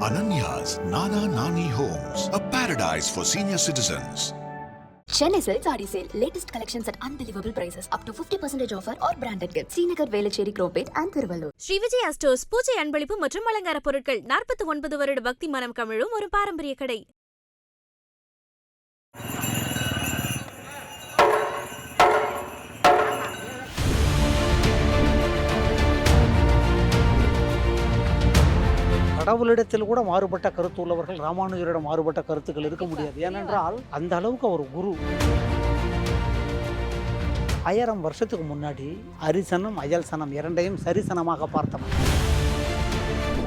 Ananya's Nana Nani Homes, a paradise for senior citizens. Chennai Silk Saree Sale. Latest collections at unbelievable prices. Up to 50% offer or branded gifts. Srinagar, Velachery, Cropate and Thiruvallur. Sri Vijaya stores பூஜை அன்பளிப்பு மற்றும் அலங்கார பொருட்கள் நாற்பத்தி ஒன்பது வருட பக்தி மனம் கமிழும் ஒரு பாரம்பரிய கடை கடவுளிடத்தில் கூட மாறுபட்ட கருத்து உள்ளவர்கள் ராமானுஜரிடம் மாறுபட்ட கருத்துக்கள் இருக்க முடியாது. ஏனென்றால் அந்த அளவுக்கு அவர் குரு. ஆயிரம் வருஷத்துக்கு முன்னாடி அரிசனம் அயல் சனம் இரண்டையும் சரிசனமாக பார்த்தவன்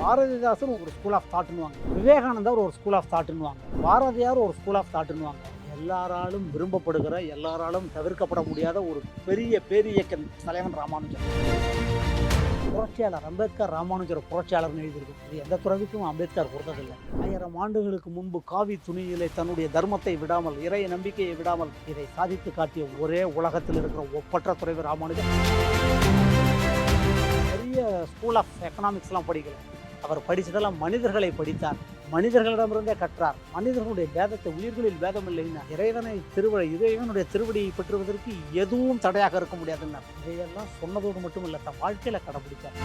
பாரதிதாசன் ஒரு ஸ்கூல் ஆஃப் தாட்னுவாங்க விவேகானந்தர் ஒரு ஸ்கூல் ஆஃப் தாட்னுவாங்க பாரதியார் ஒரு ஸ்கூல் ஆஃப் தாட்னுவாங்க எல்லாராலும் விரும்பப்படுகிற எல்லாராலும் தவிர்க்கப்பட முடியாத ஒரு பெரிய பேரியக்க தலைவன் ராமானுஜர். புரட்சியாளர் அம்பேத்கர் ராமானுஜர் புரட்சியாளர்னு எழுதியிருக்கு இது எந்த துறவிக்கும் அம்பேத்கர் கொடுத்ததில்லை ஆயிரம் ஆண்டுகளுக்கு முன்பு காவி துணியிலே தன்னுடைய தர்மத்தை விடாமல் இறைய நம்பிக்கையை விடாமல் இதை சாதித்து காட்டிய ஒரே உலகத்தில் இருக்கிற ஒப்பற்ற துறைவர் ராமானுஜர். பெரிய ஸ்கூல் ஆஃப் எக்கனாமிக்ஸ்லாம் படிக்கல. அவர் படித்ததெல்லாம் மனிதர்களை படித்தார். மனிதர்களிடமிருந்தே கற்றார். மனிதர்களுடைய வேதத்தை உயிர்களில் வேதம் இல்லைன்னா இறைவனை திருவடி இறைவனுடைய திருவடியை பெற்றுவதற்கு எதுவும் தடையாக இருக்க முடியாதுன்னா இதையெல்லாம் சொன்னதோடு மட்டும் இல்லை தன் வாழ்க்கையில கடைபிடித்தார்.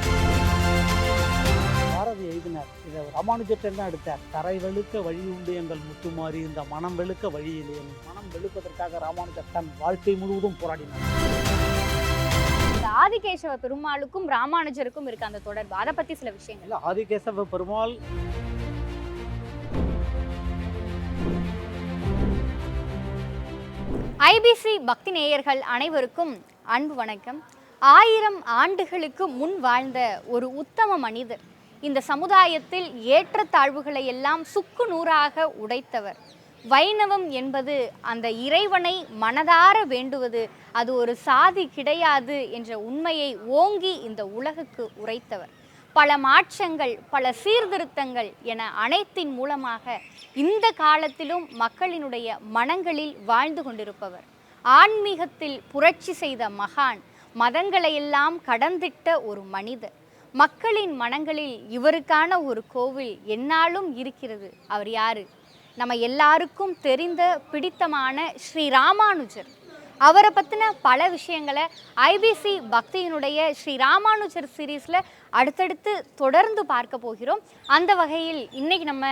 பாரதி எழுதினார் இதை ராமானுஜத்தில் தான் எடுத்தார். தரை வெளுக்க வழி உண்டு எங்கள் முத்துமாரி இந்த மனம் வெளுக்க வழி இல்லை மனம் வெளுப்பதற்காக ராமானுஜர் தன் வாழ்க்கை முழுவதும் போராடினார். ஆதிகேசவ பெருமாளுக்கும் ராமானுஜருக்கும் இருக்க அந்த தொடர்பு. அதை பத்தி சில விஷயங்கள். ஆதிகேசவ பெருமாள் ஐபிசி பக்தி நேயர்கள் அனைவருக்கும் அன்பு வணக்கம். ஆயிரம் ஆண்டுகளுக்கு முன் வாழ்ந்த ஒரு உத்தம மனிதர். இந்த சமுதாயத்தில் ஏற்றத்தாழ்வுகளை எல்லாம் சுக்கு நூறாக உடைத்தவர். வைணவம் என்பது அந்த இறைவனை மனதார வேண்டுவது அது ஒரு சாதி கிடையாது என்ற உண்மையை ஓங்கி இந்த உலகுக்கு உரைத்தவர். பல மாற்றங்கள் பல சீர்திருத்தங்கள் என அனைத்தின் மூலமாக இந்த காலத்திலும் மக்களினுடைய மனங்களில் வாழ்ந்து கொண்டிருப்பவர். ஆன்மீகத்தில் புரட்சி செய்த மகான் மதங்களையெல்லாம் கடந்திட்ட ஒரு மனிதர். மக்களின் மனங்களில் இவருக்கான ஒரு கோவில் என்னாலும் இருக்கிறது. அவர் யாரு? நம்ம எல்லாருக்கும் தெரிந்த பிடித்தமான ஸ்ரீ ராமானுஜர். அவரை பற்றின பல விஷயங்களை ஐபிசி பக்தியினுடைய ஸ்ரீ ராமானுஜர் சீரீஸில் அடுத்தடுத்து தொடர்ந்து பார்க்க போகிறோம். அந்த வகையில் இன்னைக்கு நம்ம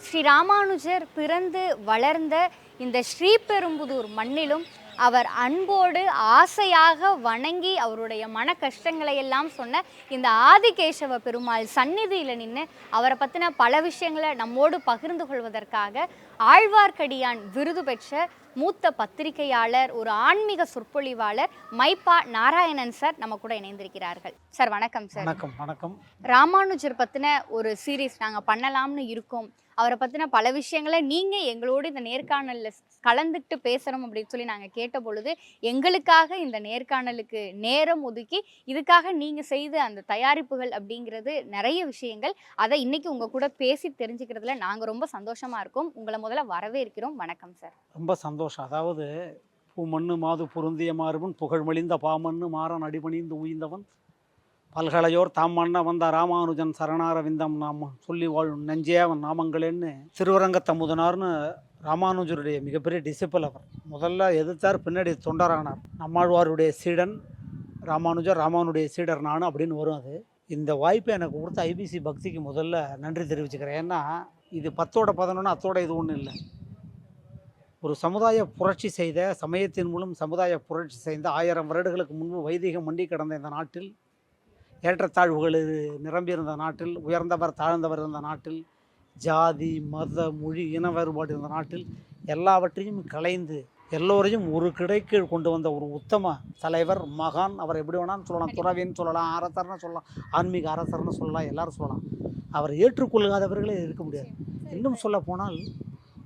ஸ்ரீ ராமானுஜர் பிறந்து வளர்ந்த இந்த ஸ்ரீபெரும்புதூர் மண்ணிலும் அவர் அன்போடு ஆசையாக வணங்கி அவருடைய மன கஷ்டங்களை எல்லாம் சொன்ன இந்த ஆதிகேசவ பெருமாள் சந்நிதியில் நின்று அவரை பற்றின பல விஷயங்களை நம்மோடு பகிர்ந்து கொள்வதற்காக ஆழ்வார்க்கடியான் விருது பெற்ற மூத்த பத்திரிகையாளர் ஒரு ஆன்மீக சொற்பொழிவாளர் மைப்பா நாராயணன் சார் நம்ம கூட இணைந்திருக்கிறார்கள். சார் வணக்கம் சார். வணக்கம் வணக்கம். ராமானுஜர் பற்றின ஒரு சீரீஸ் நாங்கள் பண்ணலாம்னு இருக்கோம். அவரை பற்றின பல விஷயங்களை நீங்கள் எங்களோடு இந்த நேர்காணலில் கலந்துக்கிட்டு பேசுகிறோம் அப்படின்னு சொல்லி நாங்கள் கேட்ட பொழுது எங்களுக்காக இந்த நேர்காணலுக்கு நேரம் ஒதுக்கி இதுக்காக நீங்கள் செய்த அந்த தயாரிப்புகள் அப்படிங்கிறது நிறைய விஷயங்கள் அதை இன்னைக்கு உங்கள் கூட பேசி தெரிஞ்சுக்கிறதுல நாங்கள் ரொம்ப சந்தோஷமாக இருக்கோம். உங்களை முதல்ல வரவேற்கிறோம். வணக்கம் சார் ரொம்ப சந்தோஷம். அதாவது பூமண்ணு மாது பொருந்திய மாறுவன் புகழ்மலிந்த பாமண்ணு மாறன் அடிபணிந்து உயிர்ந்தவன் பல்கலையோர் தாம் மன்ன வந்த ராமானுஜன் சரணாரவிந்தம் நாம சொல்லி வாழும் நெஞ்சே அவன் நாமங்களேன்னு திருவரங்கத்தமுதனார்னு ராமானுஜருடைய மிகப்பெரிய டிசிப்பிள் அவர். முதல்ல எதிர்த்தார் பின்னாடி தொண்டரானார். நம்மாழ்வாருடைய சீடன் ராமானுஜர் ராமானுடைய சீடர் நான் அப்படின்னு வரும் அது. இந்த வாய்ப்பை எனக்கு கொடுத்த ஐபிசி பக்திக்கு முதல்ல நன்றி தெரிவிச்சுக்கிறேன். ஏன்னா இது பத்தோட பதினொன்று அத்தோட இது ஒன்றும் இல்லை. ஒரு சமுதாய புரட்சி செய்த சமயத்தின் மூலம் சமுதாய புரட்சி செய்த ஆயிரம் வருடங்களுக்கு முன்பு வைதிகம் மண்டி கடந்த இந்த நாட்டில் ஏற்றத்தாழ்வுகள் நிரம்பியிருந்த நாட்டில் உயர்ந்தவர் தாழ்ந்தவர் இருந்த நாட்டில் ஜாதி மத மொழி இன வேறுபாடு இருந்த நாட்டில் எல்லாவற்றையும் கலைந்து எல்லோரையும் ஒரு கிடைக்கீழ் கொண்டு வந்த ஒரு உத்தம தலைவர் மகான். அவர் எப்படி வேணாலும் சொல்லலாம். துறவின்னு சொல்லலாம் அரசர்னு சொல்லலாம் ஆன்மீக அரசர்னு சொல்லலாம் எல்லாரும் சொல்லலாம். அவர் ஏற்றுக்கொள்ளாதவர்களே இருக்க முடியாது. இன்னும் சொல்ல போனால்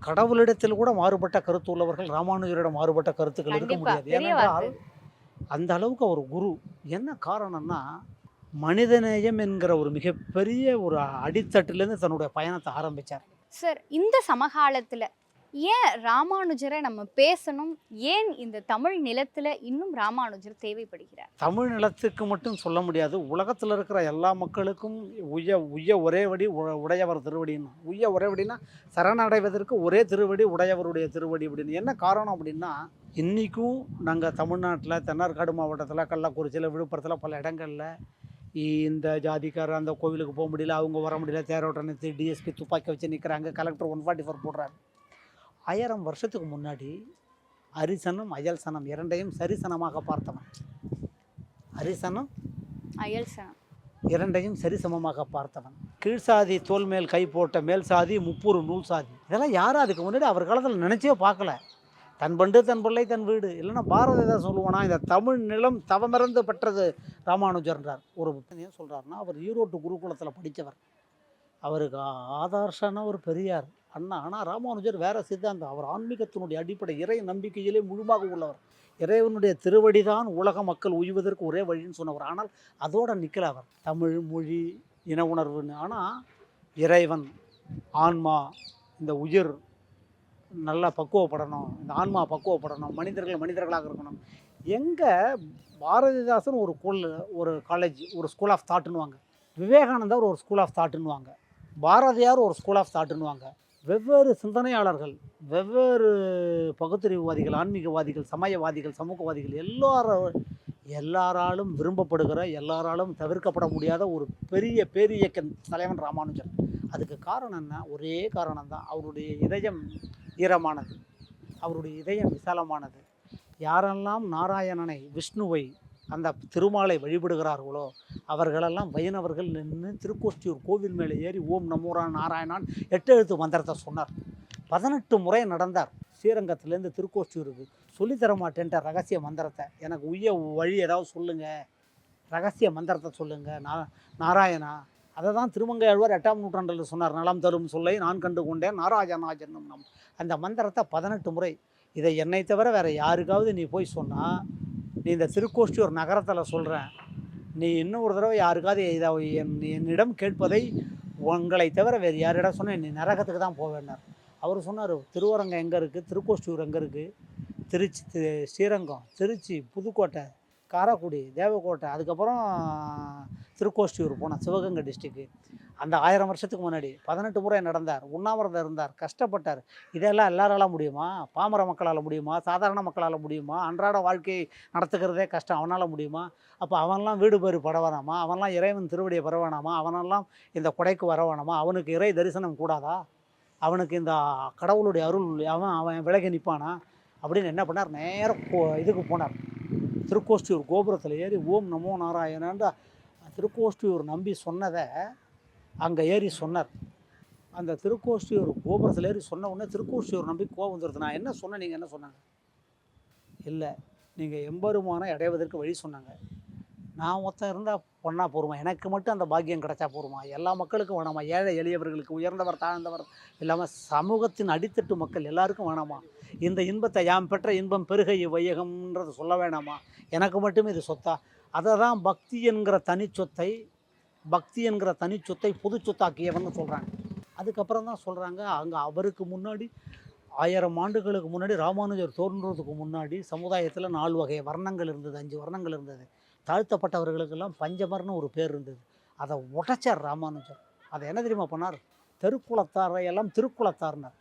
கடவுளிடத்தில் கூட மாறுபட்ட கருத்து உள்ளவர்கள் ராமானுஜரிடம் மாறுபட்ட கருத்துக்கள் இருக்க முடியாது. ஏனென்றால் அந்த அளவுக்கு அவர் குரு. என்ன காரணம்னா மனிதநேயம் என்கிற ஒரு மிகப்பெரிய ஒரு அடித்தட்டிலேருந்து தன்னுடைய பயணத்தை ஆரம்பித்தார் சார் இந்த சமகாலத்தில் ஏன் ராமானுஜரை நம்ம பேசணும்? ஏன் இந்த தமிழ் நிலத்துல இன்னும் ராமானுஜர் தேவைப்படுகிறார்? தமிழ் நிலத்துக்கு மட்டும் சொல்ல முடியாது. உலகத்தில் இருக்கிற எல்லா மக்களுக்கும் உய்ய உய்ய ஒரே வடி உடையவர் திருவடின்னு. உய்ய ஒரே வடினா சரணடைவதற்கு ஒரே திருவடி உடையவருடைய திருவடி அப்படின்னு. என்ன காரணம் அப்படின்னா இன்றைக்கும் நாங்கள் தமிழ்நாட்டில் தென்னார்காடு மாவட்டத்தில் கள்ளக்குறிச்சியில் விழுப்புரத்தில் பல இடங்களில் இந்த ஜாதிக்காரர் அந்த கோவிலுக்கு போக முடியல அவங்க வர முடியல தேரோட்டம் நிறுத்தி டிஎஸ்பி துப்பாக்கி வச்சு நிற்கிறாங்க கலெக்டர் ஒன் ஃபார்ட்டி ஃபோர் போடுறாரு. ஆயிரம் வருஷத்துக்கு முன்னாடி அரிசனம் அயல் சனம் இரண்டையும் சரிசனமாக பார்த்தவன். அரிசனம் அயல் சனம். இரண்டையும் சரிசமமாக பார்த்தவன். கீழ் சாதி தோல் மேல் கை போட்ட மேல் சாதி முப்பூறு நூல் சாதி. இதெல்லாம் யாரும் அதுக்கு முன்னாடி அவர் காலத்தில் நினச்சே பார்க்கல. தன் பண்டு தன் பிள்ளை தன் வீடு. இல்லைன்னா பாரதிதான் சொல்லுவானா இந்த தமிழ் நிலம் தவமிறந்து பெற்றது ராமானுஜர்ன்றார். ஒரு ஏன் சொல்கிறாருன்னா அவர் ஈரோட்டு குருகுலத்தில் படித்தவர் அவருக்கு ஆதர்ஷான ஒரு பெரியார் அண்ணா. ஆனால் ராமானுஜர் வேற சித்தாந்தம். அவர் ஆன்மீகத்தினுடைய அடிப்படை இறை நம்பிக்கையிலே முழுமாக உள்ளவர். இறைவனுடைய திருவடி தான் உலக மக்கள் உய்வதற்கு ஒரே வழின்னு சொன்னவர். ஆனால் அதோட நிற்கல அவர். தமிழ் மொழி இன உணர்வுன்னு. ஆனால் இறைவன் ஆன்மா இந்த உயிர் நல்லா பக்குவப்படணும் இந்த ஆன்மா பக்குவப்படணும் மனிதர்கள் மனிதர்களாக இருக்கணும். எங்கே பாரதிதாசன் ஒரு கோல் ஒரு காலேஜ் ஒரு ஸ்கூல் ஆஃப் தாட்டுன்னுவாங்க விவேகானந்தர் ஒரு ஸ்கூல் ஆஃப் தாட்டுன்னுவாங்க பாரதியார் ஒரு ஸ்கூல் ஆஃப் தாட்டுன்னுவாங்க வெவ்வேறு சிந்தனையாளர்கள் வெவ்வேறு பகுத்தறிவுவாதிகள் ஆன்மீகவாதிகள் சமயவாதிகள் சமூகவாதிகள் எல்லாரும் எல்லாராலும் விரும்பப்படுகிற எல்லாராலும் தவிர்க்கப்பட முடியாத ஒரு பெரிய பேரியக்க தலைவன் ராமானுஜன் அதுக்கு காரணம் என்ன? ஒரே காரணம் தான் அவருடைய இதயம் ஈரமானது. அவருடைய இதயம் விசாலமானது. யாரெல்லாம் நாராயணனை விஷ்ணுவை அந்த திருமாலை வழிபடுகிறார்களோ அவர்களெல்லாம் வைணவர்கள் நின்று திருக்கோஷ்டியூர் கோவில் மேலே ஏறி ஓம் நமோரா நாராயணான் எட்டு எழுத்து மந்திரத்தை சொன்னார். பதினெட்டு முறை நடந்தார். ஸ்ரீரங்கத்துலேருந்து திருக்கோஷ்டியூருக்கு. சொல்லித்தர மாட்டேன்ட்ட ரகசிய மந்திரத்தை. எனக்கு உய்ய வழி ஏதாவது சொல்லுங்கள் ரகசிய மந்திரத்தை சொல்லுங்கள் நா நாராயணா அதை தான் திருமங்கையாழ்வார் எட்டாம் நூற்றாண்டில் சொன்னார் நலம் தரும் சொல்லை நான் கண்டு கொண்டேன் நாராயணா நம். அந்த மந்திரத்தை பதினெட்டு முறை இதை என்னை தவிர வேறு யாருக்காவது நீ போய் சொன்னால் நீ இந்த திருக்கோஷ்டியூர் நகரத்தில் சொல்கிறேன் நீ இன்னும் ஒரு தடவை யாருக்காவது இதை என் என்னிடம் கேட்பதை உங்களை தவிர வேறு யாரிடம் சொன்னால் நீ நரகத்துக்கு தான் போவேன்னார். அவர் சொன்னார் திருவரங்கம் எங்கே இருக்குது திருக்கோஷ்டியூர் எங்கே இருக்குது திருச்சி ஸ்ரீரங்கம் திருச்சி புதுக்கோட்டை காரைக்குடி தேவக்கோட்டை அதுக்கப்புறம் திருக்கோஷ்டியூர் போனேன் சிவகங்கை டிஸ்ட்ரிக்கு அந்த ஆயிரம் வருஷத்துக்கு முன்னாடி பதினெட்டு முறை நடந்தார் உண்ணாவிரதம் இருந்தார் கஷ்டப்பட்டார். இதெல்லாம் எல்லாரால முடியுமா? பாமர மக்களால் முடியுமா? சாதாரண மக்களால் முடியுமா? அன்றாட வாழ்க்கையை நடத்துக்கிறதே கஷ்டம் அவனால் முடியுமா? அப்போ அவன்லாம் வீடு பேர் பட வேணாமா அவன்லாம் இறைவன் திருவடியை பெற வேணாமா அவனெல்லாம் இந்த கொடைக்கு வர வேணாமா அவனுக்கு இறை தரிசனம் கூடாதா? அவனுக்கு இந்த கடவுளுடைய அருள் அவன் அவன் விலகி நிற்பானா அப்படின்னு என்ன பண்ணார்? நேராக இதுக்கு போனார். திருக்கோஷ்டியூர் கோபுரத்தில் ஏறி ஓம் நமோ நாராயணன்ற திருக்கோஷ்டியூர் நம்பி சொன்னதை அங்கே ஏறி சொன்னார். அந்த திருக்கோஷ்டியூர் கோபுரத்தில் ஏறி சொன்ன உடனே திருக்கோஷ்டியூர் நம்பி கோபம் வந்துடுது நான் என்ன சொன்னேன்? நீங்கள் என்ன சொன்னாங்க? இல்லை நீங்கள் எம்பெருமானை அடைவதற்கு வழி சொன்னாங்க. நான் மொத்தம் இருந்தால் பொண்ணா போருமா? எனக்கு மட்டும் அந்த பாக்கியம் கிடைச்சா போருமா? எல்லா மக்களுக்கும் வேணாமா? ஏழை எளியவர்களுக்கு உயர்ந்தவர் தாழ்ந்தவர் இல்லாமல் சமூகத்தின் அடித்தட்டு மக்கள் எல்லாருக்கும் வேணாமா? இந்த இன்பத்தை யாம் பெற்ற இன்பம் பெருகை வையகம்ன்றது சொல்ல வேணாமா? எனக்கு மட்டுமே இது சொத்தா. அதை தான் பக்தி என்கிற தனிச்சொத்தை பக்தி என்கிற தனிச்சொத்தை பொது சொத்தாக்கியவன்னு சொல்கிறாங்க அதுக்கப்புறம் தான் சொல்கிறாங்க அங்கே அவருக்கு முன்னாடி ஆயிரம் ஆண்டுகளுக்கு முன்னாடி ராமானுஜர் தோன்றுறதுக்கு முன்னாடி சமுதாயத்தில் நாலு வகை வர்ணங்கள் இருந்தது அஞ்சு வர்ணங்கள் இருந்தது. தாழ்த்தப்பட்டவர்களுக்கெல்லாம் பஞ்சமர்னு ஒரு பேர் இருந்தது. அதை உடைச்சார் ராமானுஜர். அதை என்ன தெரியுமா பண்ணார்? தெருக்குளத்தாரையெல்லாம் திருக்குளத்தார்னார்.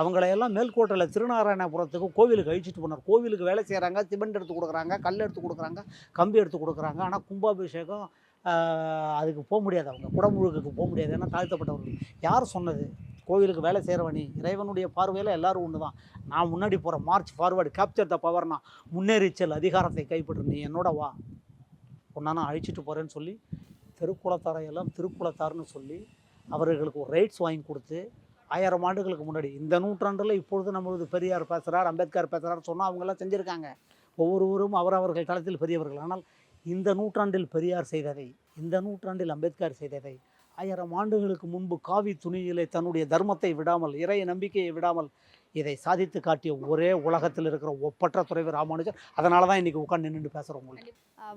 அவங்களையெல்லாம் மேல்கோட்டையில் திருநாராயணபுரத்துக்கு கோவிலுக்கு அழிச்சிட்டு போனார். கோவிலுக்கு வேலை செய்கிறாங்க சிமெண்ட் எடுத்து கொடுக்குறாங்க கல் எடுத்து கொடுக்குறாங்க கம்பி எடுத்து கொடுக்குறாங்க. ஆனால் கும்பாபிஷேகம் அதுக்கு போக முடியாது. அவங்க குடமுழுக்குக்கு போக முடியாது. ஏன்னா தாழ்த்தப்பட்டவர்கள். யார் சொன்னது? கோவிலுக்கு வேலை செய்கிறவனி இறைவனுடைய பார்வையில் எல்லோரும் ஒன்று தான் நான் முன்னாடி போகிறேன் மார்ச் ஃபார்வர்டு கேப்சர் த பவர்னா முன்னேறிச்சல் அதிகாரத்தை கைப்பற்று. நீ என்னோட வா. உன்னா நான் அழிச்சிட்டு போகிறேன்னு சொல்லி திருக்குளத்தாரையெல்லாம் திருக்குளத்தார்னு சொல்லி அவர்களுக்கு ஒரு ரைட்ஸ் வாங்கி கொடுத்து ஆயிரம் ஆண்டுகளுக்கு முன்னாடி இந்த நூற்றாண்டில் இப்பொழுது நம்மளது பெரியார் பேசுகிறார் அம்பேத்கர் பேசுகிறார்னு சொன்னால் அவங்கெல்லாம் செஞ்சுருக்காங்க. ஒவ்வொருவரும் அவரவர்கள் தளத்தில் பெரியவர்கள். ஆனால் இந்த நூற்றாண்டில் பெரியார் செய்ததை இந்த நூற்றாண்டில் அம்பேத்கர் செய்ததை ஆயிரம் ஆண்டுகளுக்கு முன்பு காவி துணியிலே தன்னுடைய தர்மத்தை விடாமல் இறைய நம்பிக்கையை விடாமல் இதை சாதித்து காட்டிய ஒரே உலகத்தில் இருக்கிற ஒப்பற்ற துறைவர் ராமானுஜர். அதனால தான் இன்னைக்கு உட்காந்து நின்று பேசுகிறோம் உங்களுக்கு.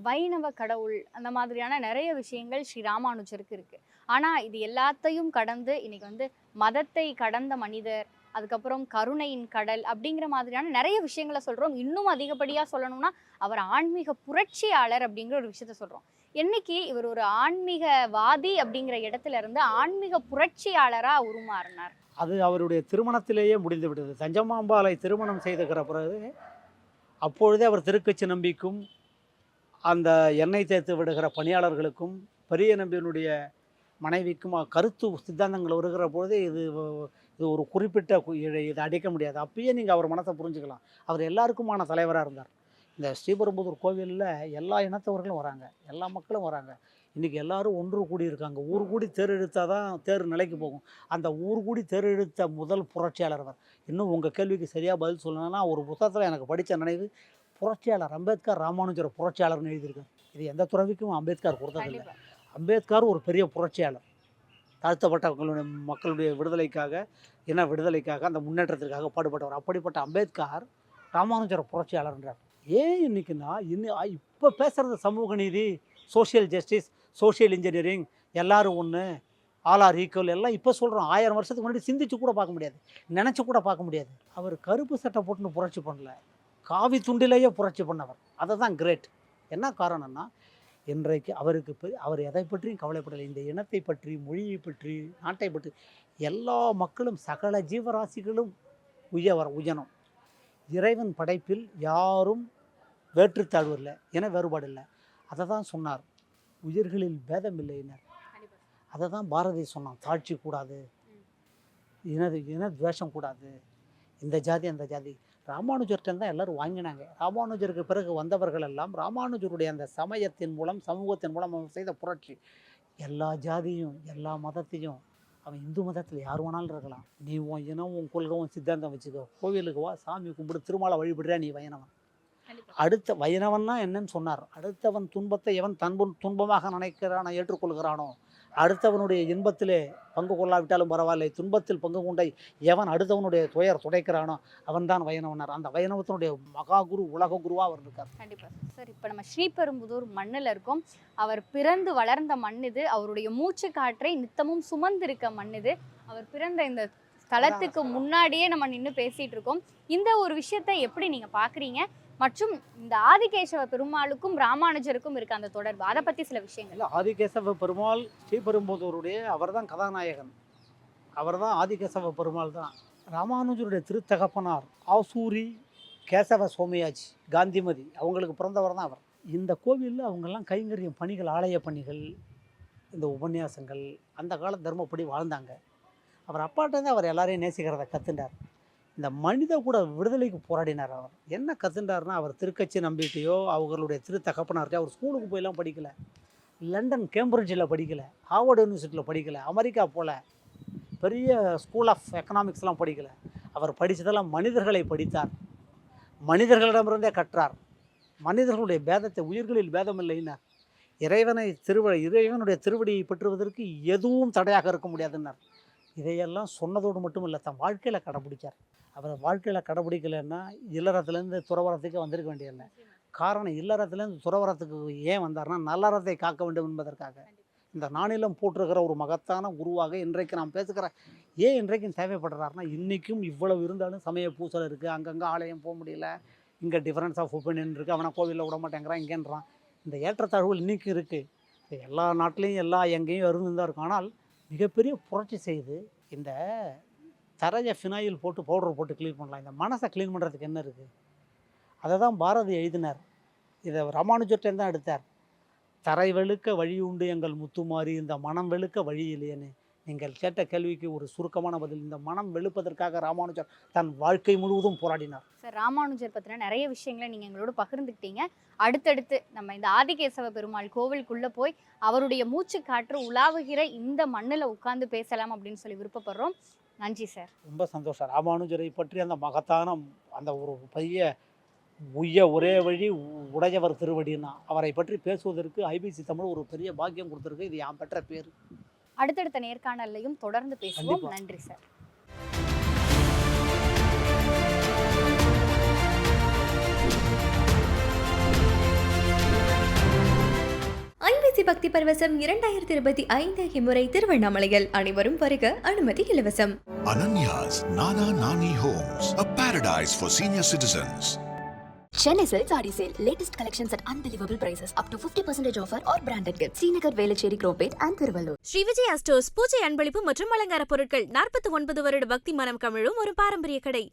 வைணவ கடவுள் அந்த மாதிரியான நிறைய விஷயங்கள் ஸ்ரீ ராமானுஜருக்கு இருக்கு. ஆனால் இது எல்லாத்தையும் கடந்து இன்னைக்கு வந்து மதத்தை கடந்த மனிதர் அதுக்கப்புறம் கருணையின் கடல் அப்படிங்கிற மாதிரியான நிறைய விஷயங்களை சொல்கிறோம் இன்னும் அதிகப்படியாக சொல்லணும்னா அவர் ஆன்மீக புரட்சியாளர் அப்படிங்கிற ஒரு விஷயத்த சொல்கிறோம் என்னைக்கு இவர் ஒரு ஆன்மீகவாதி அப்படிங்கிற இடத்துல இருந்து ஆன்மீக புரட்சியாளராக உருமாறினார்? அது அவருடைய திருமணத்திலேயே முடிந்து விட்டது. தஞ்சமாம்பாலை திருமணம் செய்துக்கிற பிறகு அப்பொழுதே அவர் திருக்கச்சி நம்பிக்கும் அந்த எண்ணெய் தேர்த்து விடுகிற பணியாளர்களுக்கும் பெரிய நம்பியினுடைய மனைவிக்கும் கருத்து சித்தாந்தங்கள் வருகிற பொழுது இது இது ஒரு குறிப்பிட்ட இதை இதை அடிக்க முடியாது. அப்பயே நீங்கள் அவர் மனசை புரிஞ்சுக்கலாம். அவர் எல்லாருக்குமான தலைவராக இருந்தார். இந்த ஸ்ரீபெரும்புதூர் கோவிலில் எல்லா இனத்தவர்களும் வராங்க. எல்லா மக்களும் வராங்க. இன்றைக்கி எல்லாரும் ஒன்று கூடி இருக்காங்க. ஊர் கூடி தேர் இழுத்தால் தான் தேர் நிலைக்கு போகும். அந்த ஊர் கூடி தேர் இழுத்த முதல் புரட்சியாளர் அவர். இன்னும் உங்கள் கேள்விக்கு சரியாக பதில் சொல்லணும்னா ஒரு புத்தகத்தில் எனக்கு படித்த நினைவு புரட்சியாளர் அம்பேத்கர் ராமானுஜர் புரட்சியாளர்னு எழுதியிருக்கார். இது எந்த துறவிக்கும் அம்பேத்கர் கொடுத்ததில்லை. அம்பேத்கர் ஒரு பெரிய புரட்சியாளர். தாழ்த்தப்பட்டவங்களுடைய மக்களுடைய விடுதலைக்காக இன விடுதலைக்காக அந்த முன்னேற்றத்திற்காக பாடுபட்டவர். அப்படிப்பட்ட அம்பேத்கர் ராமானுஜர் புரட்சியாளர்ன்றார். ஏன் இன்றைக்குன்னா இன்னும் இப்போ பேசுகிறது சமூக நீதி சோஷியல் ஜஸ்டிஸ் சோஷியல் இன்ஜினியரிங் எல்லோரும் ஒன்று ஆல் ஆர் ஈக்குவல் எல்லாம் இப்போ சொல்கிறோம் ஆயிரம் வருஷத்துக்கு முன்னாடி சிந்திச்சு கூட பார்க்க முடியாது. நினச்சி கூட பார்க்க முடியாது. அவர் கருப்பு சட்டை போட்டுன்னு புரட்சி பண்ணல. காவி துண்டிலேயே புரட்சி பண்ணவர். அதை தான் கிரேட் என்ன காரணம்னா இன்றைக்கு அவருக்கு அவர் எதை பற்றியும் கவலைப்படலை. இந்த இனத்தை பற்றி மொழியை பற்றி நாட்டை பற்றி எல்லா மக்களும் சகல ஜீவராசிகளும் உயவர் உயனம் இறைவன் படைப்பில் யாரும் வேற்றுத்தாழ்வு இல்லை இன வேறுபாடு இல்லை. அதை தான் சொன்னார். உயிர்களில் பேதம் இல்லைனர் அதை தான் பாரதி சொன்னான் தாழ்ச்சி கூடாது. இன இன துவேஷம் கூடாது. இந்த ஜாதி அந்த ஜாதி. ராமானுஜர்கிட்ட தான் எல்லாரும் வாங்கினாங்க. ராமானுஜருக்கு பிறகு வந்தவர்கள் எல்லாம் ராமானுஜருடைய அந்த சமயத்தின் மூலம் சமூகத்தின் மூலம் அவன் செய்த புரட்சி. எல்லா ஜாதியும் எல்லா மதத்தையும் அவன் இந்து மதத்தில் யார் வேணாலும் இருக்கலாம். நீ உன் இனம் உன் கொள்கை உன் சித்தாந்தம் வச்சுக்கோ. கோவிலுக்கு வா சாமி கும்பிடு திருமாலை வழிபடுறா நீ வயனவன். அடுத்த வைணவன்னா என்னன்னு சொன்னார். அடுத்தவன் துன்பத்தை எவன் தன்பு துன்பமாக நினைக்கிறானோ ஏற்றுக்கொள்கிறானோ அடுத்தவனுடைய இன்பத்திலே பங்கு கொள்ளாவிட்டாலும் பரவாயில்லை. துன்பத்தில் பங்கு கொண்ட எவன் அடுத்தவனுடைய துயர் துடைக்கிறானோ அவன்தான் வைணவனார் அந்த வைணவத்தினுடைய மகா குரு உலக குருவாக அவர் இருக்கார். கண்டிப்பா. சார் இப்போ நம்ம ஸ்ரீபெரும்புதூர் மண்ணில் இருக்கோம். அவர் பிறந்து வளர்ந்த மண் இது. அவருடைய மூச்சு காற்றை நித்தமும் சுமந்திருக்க மண் இது. அவர் பிறந்த இந்த ஸ்தலத்துக்கு முன்னாடியே நம்ம நின்று பேசிட்டு இருக்கோம். இந்த ஒரு விஷயத்தை எப்படி நீங்க பாக்குறீங்க? மற்றும் இந்த ஆதிகேசவ பெருமாளுக்கும் ராமானுஜருக்கும் இருக்க அந்த தொடர்பு. அதை பத்தி சில விஷயங்கள். ஆதிகேசவ பெருமாள் ஸ்ரீபெரும்புதூருடைய அவர்தான் கதாநாயகன். அவர் தான் ஆதிகேசவ பெருமாள் தான் ராமானுஜருடைய திருத்தகப்பனார் ஆசூரி கேசவ சோமயாஜி காந்திமதி அவங்களுக்கு பிறந்தவர் தான் அவர். இந்த கோவிலில் அவங்கெல்லாம் கைங்கரியம் பணிகள் ஆலய பணிகள் இந்த உபன்யாசங்கள் அந்த கால தர்மப்படி வாழ்ந்தாங்க. அவர் அப்பாட்டேருந்து அவர் எல்லாரையும் நேசிக்கிறத கற்றுண்டார் இந்த மனித கூட விடுதலைக்கு போராடினார் அவர். என்ன கற்றுண்டார்னா அவர் திருக்கட்சி நம்பிக்கையோ அவர்களுடைய திரு தகப்பனார்கிட்ட அவர் ஸ்கூலுக்கு போயெல்லாம் படிக்கலை. லண்டன் கேம்பிரிட்ஜில் படிக்கலை. ஹார்வர்டு யூனிவர்சிட்டியில் படிக்கல. அமெரிக்கா போல. பெரிய ஸ்கூல் ஆஃப் எக்கனாமிக்ஸ்லாம் படிக்கலை. அவர் படித்ததெல்லாம் மனிதர்களை படித்தார். மனிதர்களிடமிருந்தே கற்றார். மனிதர்களுடைய பேதத்தை உயிர்களில் பேதம் இல்லைன்னார் இறைவனை திருவ இறைவனுடைய திருவடியை பெற்றுவதற்கு எதுவும் தடையாக இருக்க முடியாதுன்னார். இதையெல்லாம் சொன்னதோடு மட்டும் இல்லை தன் வாழ்க்கையில் கடைபிடிச்சார். அவர் வாழ்க்கையில் கடைபிடிக்கலைன்னா இல்லறத்துலேருந்து துறவரத்துக்கு வந்திருக்க வேண்டியதில்லை காரணம் இல்லறத்துலேருந்து துறவரத்துக்கு ஏன் வந்தார்னா நல்லறத்தை காக்க வேண்டும் என்பதற்காக. இந்த நாணிலம் போட்டிருக்கிற ஒரு மகத்தான குருவாக இன்றைக்கு நாம் பேசுகிற ஏன் இன்றைக்கும் தேவைப்படுறாருனா இன்றைக்கும் இவ்வளவு இருந்தாலும் சமய பூசல் இருக்குது அங்கங்கே ஆலயம் போக முடியல. இங்கே டிஃபரன்ஸ் ஆஃப் ஒப்பீனியன் இருக்குது அவனை கோவிலில் விட மாட்டேங்கிறான் இங்கேன்றான். இந்த ஏற்றத்தாழ்வுகள் இன்றைக்கும் இருக்குது எல்லா நாட்டிலையும் எல்லா எங்கேயும் இருந்து தான் இருக்கும். ஆனால் மிகப்பெரிய புரட்சி செய்து இந்த தரையை ஃபினாயில் போட்டு பவுடர் போட்டு க்ளீன் பண்ணலாம். இந்த மனசை க்ளீன் பண்ணுறதுக்கு என்ன இருக்குது அதை தான் பாரதி எழுதினார். இதை ராமானுஜர்கிட்ட தான் எடுத்தார். தரை வெளுக்க வழி உண்டு எங்கள் முத்துமாரி இந்த மனம் வெளுக்க வழி இல்லையேன்னு. நீங்கள் கேட்ட கேள்விக்கு ஒரு சுருக்கமான பதில் இந்த மனம் வெளுப்பதற்காக ராமானுஜர் தன் வாழ்க்கை முழுவதும் போராடினார். சார் ராமானுஜர் பற்றின நிறைய விஷயங்களை நீங்கள் எங்களோட பகிர்ந்துக்கிட்டீங்க. அடுத்தடுத்து நம்ம இந்த ஆதிகேசவ பெருமாள் கோவிலுக்குள்ளே போய் அவருடைய மூச்சு காற்று உலாவுகிற இந்த மண்ணில் உட்கார்ந்து பேசலாம் அப்படின்னு சொல்லி விருப்பப்படுறோம். நன்றி சார். ரொம்ப சந்தோஷம் ராமானுஜரை பற்றி அந்த மகத்தான அந்த ஒரு பெரிய உய்ய ஒரே வழி உடையவர் திருவடின்னா. அவரை பற்றி பேசுவதற்கு ஐபிசி தமிழ் ஒரு பெரிய பாக்கியம் கொடுத்துருக்கு. இது யான் பெற்ற பேர். அடுத்தடுத்த நேர்காணல்லையும் தொடர்ந்து பேசுவோம். நன்றி சார். ஐபிசி பக்தி பரவசம் இரண்டாயிரத்தி இருபத்தி ஐந்து இம்முறை திருவண்ணாமலையில் அனைவரும் வருக அனுமதி இலவசம் Ananya's Nana Nani Homes, a paradise for senior citizens. Chennai Silk Saree Sale. Latest collections at unbelievable prices. Up to 50% offer or branded gifts. Srinagar, Velachery, Cropate and Thiruvallur. Sri Vijaya stores பூஜை அன்பளிப்பு மற்றும் அலங்கார பொருட்கள் நாற்பத்தி ஒன்பது வருட பக்தி மனம் கமிழும் ஒரு பாரம்பரிய கடை